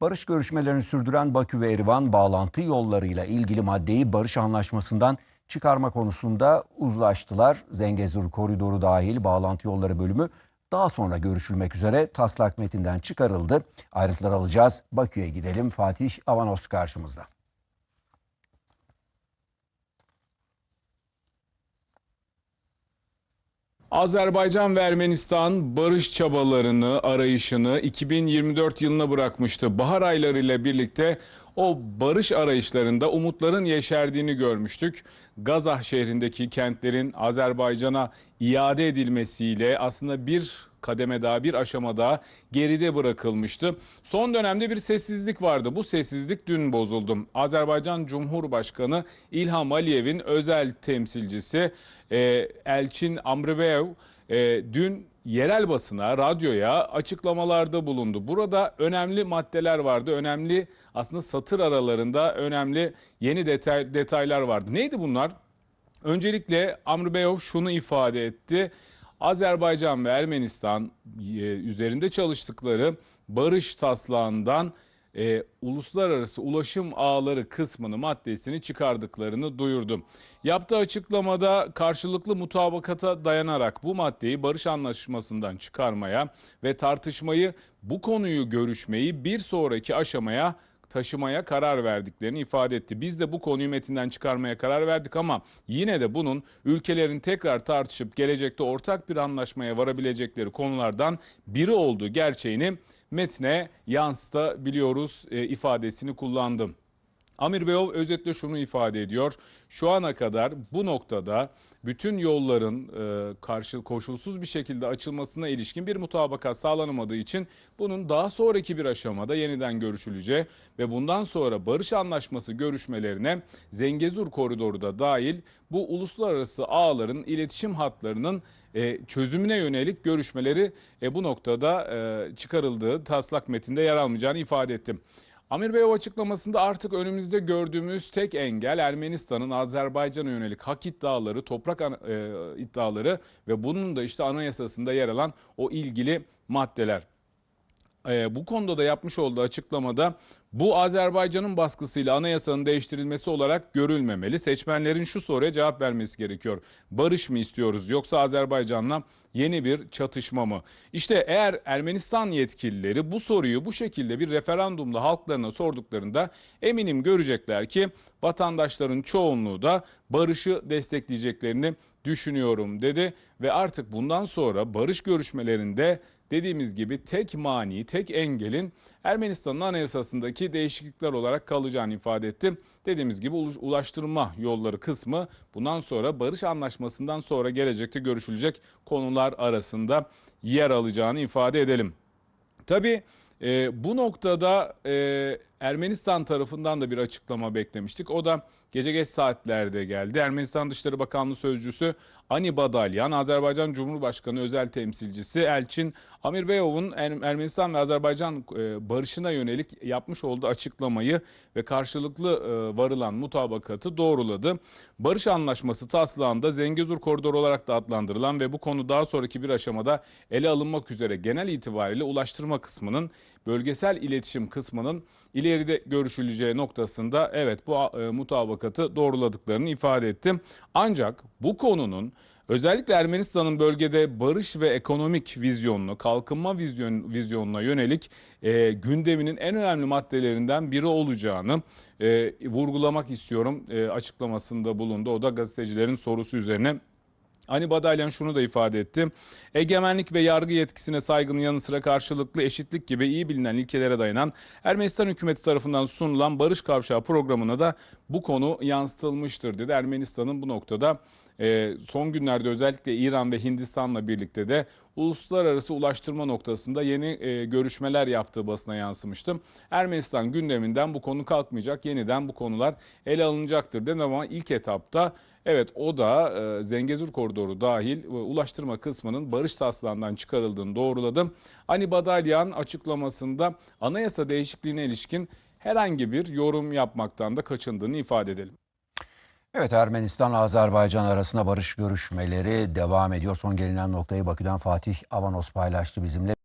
Barış görüşmelerini sürdüren Bakü ve Erivan bağlantı yollarıyla ilgili maddeyi barış anlaşmasından çıkarma konusunda uzlaştılar. Zengezur koridoru dahil bağlantı yolları bölümü daha sonra görüşülmek üzere taslak metinden çıkarıldı. Ayrıntılar alacağız. Bakü'ye gidelim. Fatih Avanos karşımızda. Azerbaycan ve Ermenistan barış çabalarını, arayışını 2024 yılına bırakmıştı. Bahar ayları ile birlikte o barış arayışlarında umutların yeşerdiğini görmüştük. Gazah şehrindeki kentlerin Azerbaycan'a iade edilmesiyle aslında bir kademe daha bir aşama daha geride bırakılmıştı. Son dönemde bir sessizlik vardı. Bu sessizlik dün bozuldu. Azerbaycan Cumhurbaşkanı İlham Aliyev'in özel temsilcisi e, Elçin Amribeyev e, dün yerel basına, radyoya açıklamalarda bulundu. Burada önemli maddeler vardı. Önemli aslında satır aralarında önemli yeni detay, detaylar vardı. Neydi bunlar? Öncelikle Amribeyev şunu ifade etti. Azerbaycan ve Ermenistan e, üzerinde çalıştıkları barış taslağından e, uluslararası ulaşım ağları kısmını maddesini çıkardıklarını duyurdu. Yaptığı açıklamada karşılıklı mutabakata dayanarak bu maddeyi barış anlaşmasından çıkarmaya ve tartışmayı bu konuyu görüşmeyi bir sonraki aşamaya taşımaya karar verdiklerini ifade etti. Biz de bu konuyu metinden çıkarmaya karar verdik ama yine de bunun ülkelerin tekrar tartışıp gelecekte ortak bir anlaşmaya varabilecekleri konulardan biri olduğu gerçeğini metne yansıtabiliyoruz e, ifadesini kullandım. Amir Beyov özetle şunu ifade ediyor. Şu ana kadar bu noktada bütün yolların e, karşı koşulsuz bir şekilde açılmasına ilişkin bir mutabakat sağlanamadığı için bunun daha sonraki bir aşamada yeniden görüşüleceği ve bundan sonra barış anlaşması görüşmelerine Zengezur koridoru da dahil bu uluslararası ağların iletişim hatlarının e, çözümüne yönelik görüşmeleri e, bu noktada e, çıkarıldığı taslak metinde yer almayacağını ifade ettim. Amir Bey o açıklamasında artık önümüzde gördüğümüz tek engel Ermenistan'ın Azerbaycan'a yönelik hak iddiaları, toprak e, iddiaları ve bunun da işte anayasasında yer alan o ilgili maddeler. E, bu konuda da yapmış olduğu açıklamada bu Azerbaycan'ın baskısıyla anayasanın değiştirilmesi olarak görülmemeli. Seçmenlerin şu soruya cevap vermesi gerekiyor. Barış mı istiyoruz yoksa Azerbaycan'la yeni bir çatışma mı? İşte eğer Ermenistan yetkilileri bu soruyu bu şekilde bir referandumda halklarına sorduklarında eminim görecekler ki vatandaşların çoğunluğu da barışı destekleyeceklerini düşünüyorum dedi ve artık bundan sonra barış görüşmelerinde dediğimiz gibi tek mani, tek engelin Ermenistan'ın anayasasındaki değişiklikler olarak kalacağını ifade etti. Dediğimiz gibi ulaştırma yolları kısmı bundan sonra barış anlaşmasından sonra gelecekte görüşülecek konular arasında yer alacağını ifade edelim. Tabii e, bu noktada e, Ermenistan tarafından da bir açıklama beklemiştik. O da gece geç saatlerde geldi. Ermenistan Dışişleri Bakanlığı Sözcüsü Ani Badalyan, Azerbaycan Cumhurbaşkanı özel temsilcisi Elçin Amirbeyov'un Ermenistan ve Azerbaycan e, barışına yönelik yapmış olduğu açıklamayı ve karşılıklı e, varılan mutabakatı doğruladı. Barış anlaşması taslağında Zengezur Koridoru olarak da adlandırılan ve bu konu daha sonraki bir aşamada ele alınmak üzere genel itibariyle ulaştırma kısmının bölgesel iletişim kısmının ileride görüşüleceği noktasında evet bu e, mutabakatı doğruladıklarını ifade ettim. Ancak bu konunun özellikle Ermenistan'ın bölgede barış ve ekonomik vizyonunu, kalkınma vizyon, vizyonuna yönelik e, gündeminin en önemli maddelerinden biri olacağını e, vurgulamak istiyorum e, açıklamasında bulundu. O da gazetecilerin sorusu üzerine Ani Badalyan şunu da ifade etti. Egemenlik ve yargı yetkisine saygının yanı sıra karşılıklı eşitlik gibi iyi bilinen ilkelere dayanan Ermenistan hükümeti tarafından sunulan Barış Kavşağı programına da bu konu yansıtılmıştır dedi. Ermenistan'ın bu noktada e, son günlerde özellikle İran ve Hindistan'la birlikte de uluslararası ulaştırma noktasında yeni e, görüşmeler yaptığı basına yansımıştı. Ermenistan gündeminden bu konu kalkmayacak, yeniden bu konular ele alınacaktır dedi ama ilk etapta evet o da e, Zengezur koridoru dahil e, ulaştırma kısmının barış taslağından çıkarıldığını doğruladı. Ani Badalyan açıklamasında anayasa değişikliğine ilişkin herhangi bir yorum yapmaktan da kaçındığını ifade edelim. Evet Ermenistan-Azerbaycan arasında barış görüşmeleri devam ediyor. Son gelinen noktayı Bakü'den Fatih Avanos paylaştı bizimle.